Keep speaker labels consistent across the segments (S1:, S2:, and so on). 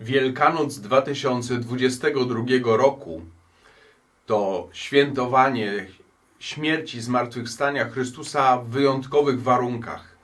S1: Wielkanoc 2022 roku to świętowanie śmierci zmartwychwstania Chrystusa w wyjątkowych warunkach.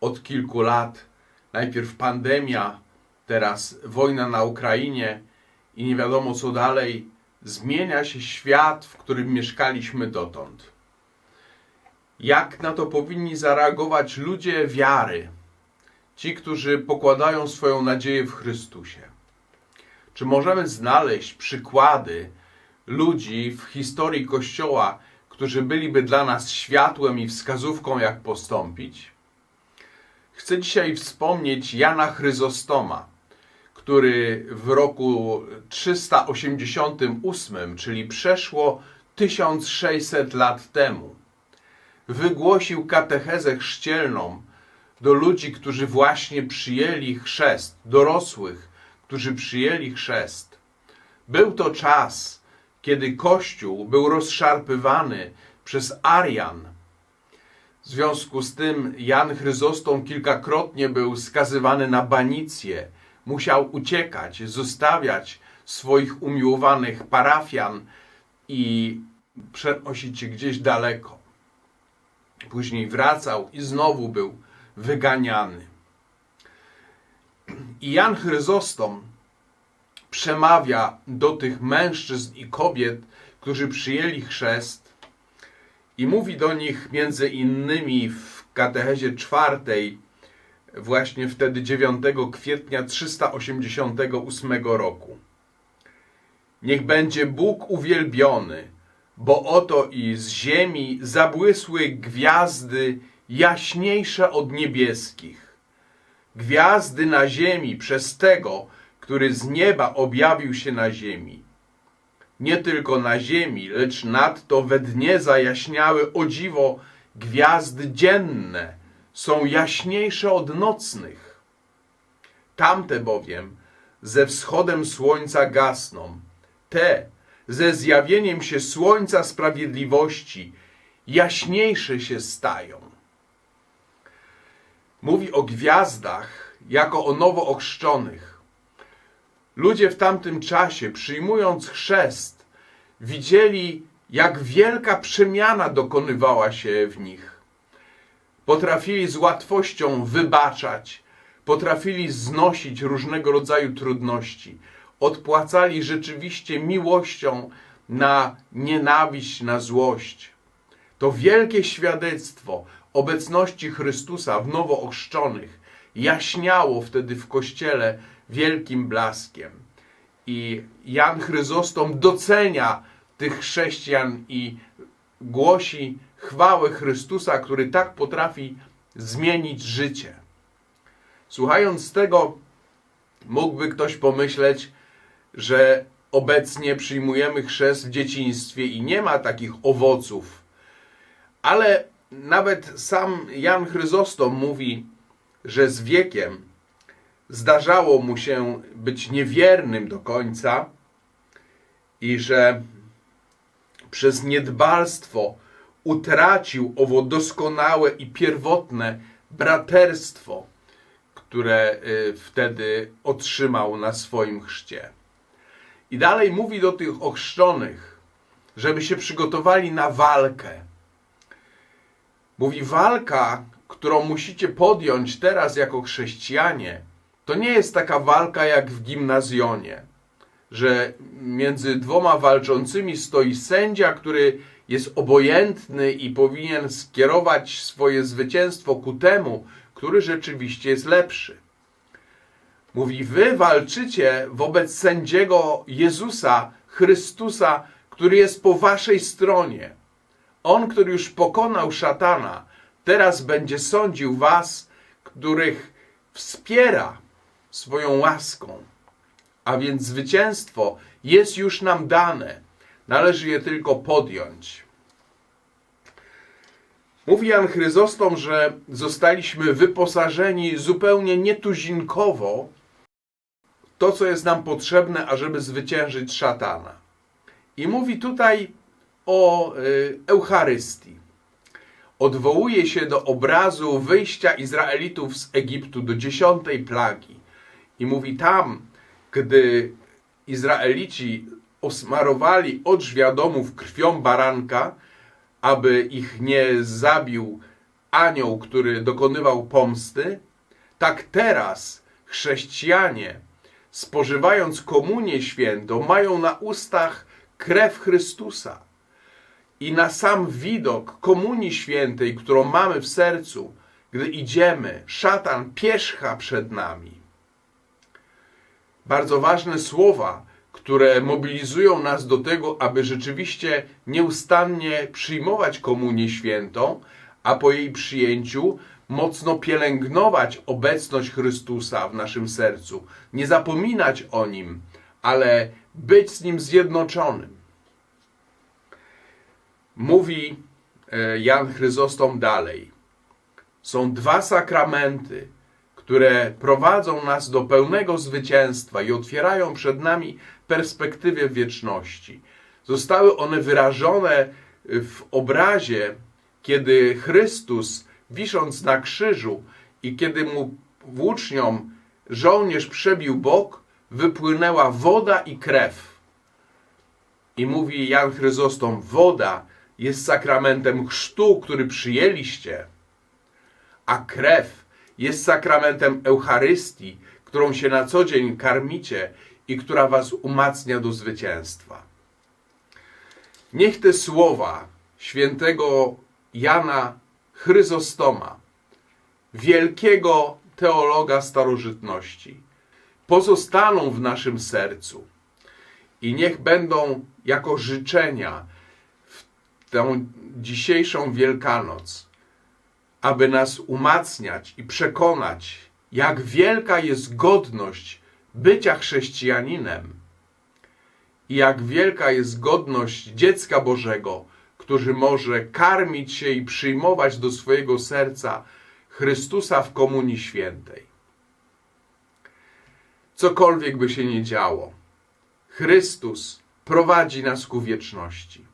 S1: Od kilku lat, najpierw pandemia, teraz wojna na Ukrainie i nie wiadomo co dalej, zmienia się świat, w którym mieszkaliśmy dotąd. Jak na to powinni zareagować ludzie wiary, ci, którzy pokładają swoją nadzieję w Chrystusie? Czy możemy znaleźć przykłady ludzi w historii Kościoła, którzy byliby dla nas światłem i wskazówką, jak postąpić? Chcę dzisiaj wspomnieć Jana Chryzostoma, który w roku 388, czyli przeszło 1600 lat temu, wygłosił katechezę chrzcielną do ludzi, którzy właśnie przyjęli chrzest, dorosłych, którzy przyjęli chrzest. Był to czas, kiedy Kościół był rozszarpywany przez Arian. W związku z tym Jan Chryzostom kilkakrotnie był skazywany na banicję. Musiał uciekać, zostawiać swoich umiłowanych parafian i przenosić się gdzieś daleko. Później wracał i znowu był wyganiany. I Jan Chryzostom przemawia do tych mężczyzn i kobiet, którzy przyjęli chrzest i mówi do nich między innymi w katechezie czwartej, właśnie wtedy 9 kwietnia 388 roku. Niech będzie Bóg uwielbiony, bo oto i z ziemi zabłysły gwiazdy jaśniejsze od niebieskich. Gwiazdy na ziemi przez tego, który z nieba objawił się na ziemi. Nie tylko na ziemi, lecz nadto we dnie zajaśniały o dziwo gwiazdy dzienne, są jaśniejsze od nocnych. Tamte bowiem ze wschodem słońca gasną, te ze zjawieniem się słońca sprawiedliwości jaśniejsze się stają. Mówi o gwiazdach jako o nowo ochrzczonych. Ludzie w tamtym czasie, przyjmując chrzest, widzieli, jak wielka przemiana dokonywała się w nich. Potrafili z łatwością wybaczać, potrafili znosić różnego rodzaju trudności, odpłacali rzeczywiście miłością na nienawiść, na złość. To wielkie świadectwo obecności Chrystusa w nowo ochrzczonych jaśniało wtedy w kościele wielkim blaskiem. I Jan Chryzostom docenia tych chrześcijan i głosi chwałę Chrystusa, który tak potrafi zmienić życie. Słuchając tego, mógłby ktoś pomyśleć, że obecnie przyjmujemy chrzest w dzieciństwie i nie ma takich owoców. Ale nawet sam Jan Chryzostom mówi, że z wiekiem zdarzało mu się być niewiernym do końca i że przez niedbalstwo utracił owo doskonałe i pierwotne braterstwo, które y, wtedy otrzymał na swoim chrzcie. I dalej mówi do tych ochrzczonych, żeby się przygotowali na walkę. Mówi, walka, którą musicie podjąć teraz jako chrześcijanie, to nie jest taka walka jak w gimnazjonie, że między dwoma walczącymi stoi sędzia, który jest obojętny i powinien skierować swoje zwycięstwo ku temu, który rzeczywiście jest lepszy. Mówi, wy walczycie wobec sędziego Jezusa, Chrystusa, który jest po waszej stronie. On, który już pokonał szatana, teraz będzie sądził was, których wspiera swoją łaską. A więc zwycięstwo jest już nam dane. Należy je tylko podjąć. Mówi Jan Chryzostom, że zostaliśmy wyposażeni zupełnie nietuzinkowo to, co jest nam potrzebne, ażeby zwyciężyć szatana. I mówi tutaj o y, Eucharystii. Odwołuje się do obrazu wyjścia Izraelitów z Egiptu, do dziesiątej plagi. I mówi tam, gdy Izraelici osmarowali odrzwia domów krwią baranka, aby ich nie zabił anioł, który dokonywał pomsty, tak teraz chrześcijanie, spożywając komunię świętą, mają na ustach krew Chrystusa. I na sam widok komunii świętej, którą mamy w sercu, gdy idziemy, szatan pierzcha przed nami. Bardzo ważne słowa, które mobilizują nas do tego, aby rzeczywiście nieustannie przyjmować komunię świętą, a po jej przyjęciu mocno pielęgnować obecność Chrystusa w naszym sercu, nie zapominać o nim, ale być z nim zjednoczonym. Mówi e, Jan Chryzostom dalej. Są dwa sakramenty, które prowadzą nas do pełnego zwycięstwa i otwierają przed nami perspektywę wieczności. Zostały one wyrażone w obrazie, kiedy Chrystus, wisząc na krzyżu i kiedy mu włóczniom żołnierz przebił bok, wypłynęła woda i krew. I mówi Jan Chryzostom, woda jest sakramentem chrztu, który przyjęliście, a krew jest sakramentem Eucharystii, którą się na co dzień karmicie i która was umacnia do zwycięstwa. Niech te słowa świętego Jana Chryzostoma, wielkiego teologa starożytności, pozostaną w naszym sercu i niech będą jako życzenia tę dzisiejszą Wielkanoc, aby nas umacniać i przekonać, jak wielka jest godność bycia chrześcijaninem i jak wielka jest godność dziecka Bożego, który może karmić się i przyjmować do swojego serca Chrystusa w Komunii Świętej. Cokolwiek by się nie działo, Chrystus prowadzi nas ku wieczności.